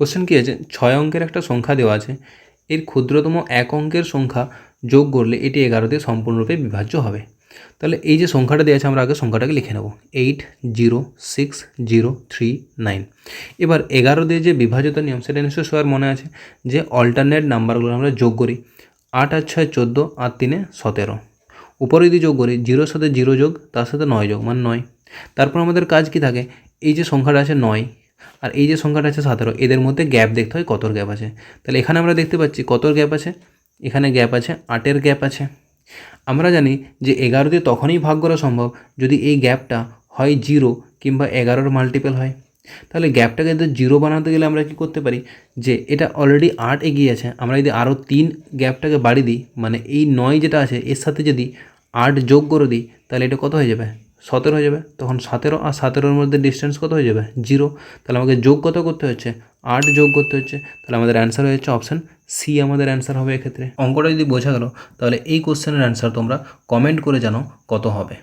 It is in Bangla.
কোশ্চেন কী আছে? ছয় অঙ্কের একটা সংখ্যা দেওয়া আছে। এর ক্ষুদ্রতম এক অঙ্কের সংখ্যা যোগ করলে এটি এগারো দিয়ে সম্পূর্ণরূপে বিভাজ্য হবে। তাহলে এই যে সংখ্যাটা দেওয়া আছে, আমরা আগে সংখ্যাটাকে লিখে নেব। Eight zero six zero three nine এবার এগারো দিয়ে যে বিভাজ্যতার নিয়ম, সেটা নিশ্চয়ই সবার মনে আছে যে অল্টারনেট নাম্বারগুলো আমরা যোগ করি। আট আর ছয়, চোদ্দ আর তিনে সতেরো। উপরে যদি যোগ করি জিরোর সাথে জিরো যোগ, তার সাথে নয় যোগ মানে নয়। তারপর আমাদের কাজ কি থাকে? এই যে সংখ্যাটা আছে নয় আর এই যে সংখ্যাটা আছে সতেরো, এদের মধ্যে গ্যাপ দেখতে হয় কতর গ্যাপ আছে। তাহলে এখানে আমরা দেখতে পাচ্ছি কতর গ্যাপ আছে? এখানে গ্যাপ আছে, আটের গ্যাপ আছে। আমরা জানি যে এগারো দিয়ে তখনই ভাগ করা সম্ভব যদি এই গ্যাপটা হয় জিরো কিংবা এগারোর মাল্টিপেল হয়। তাহলে গ্যাপটাকে যদি জিরো বানাতে গেলে আমরা কি করতে পারি? যে এটা অলরেডি আট এগিয়ে আছে, আমরা যদি আরও তিন গ্যাপটাকে বাড়িয়ে দিই মানে এই নয় যেটা আছে, এর সাথে যদি আট যোগ করে দিই, তাহলে এটা কত হয়ে যাবে? সতেরো হয়ে যাবে। তখন সতেরো আর সতেরোর মধ্যে ডিস্টেন্স কত হয়ে যাবে? জিরো তাহলে আমাকে যোগ কত করতে হচ্ছে? আট যোগ করতে হচ্ছে। তাহলে আমাদের অ্যান্সার হয়ে যাচ্ছে অপশান সি আমাদের অ্যান্সার হবে এক্ষেত্রে। অঙ্কটা যদি বোঝা গেল, তাহলে এই কোশ্চেনের অ্যান্সার তোমরা কমেন্ট করে জানো কত হবে।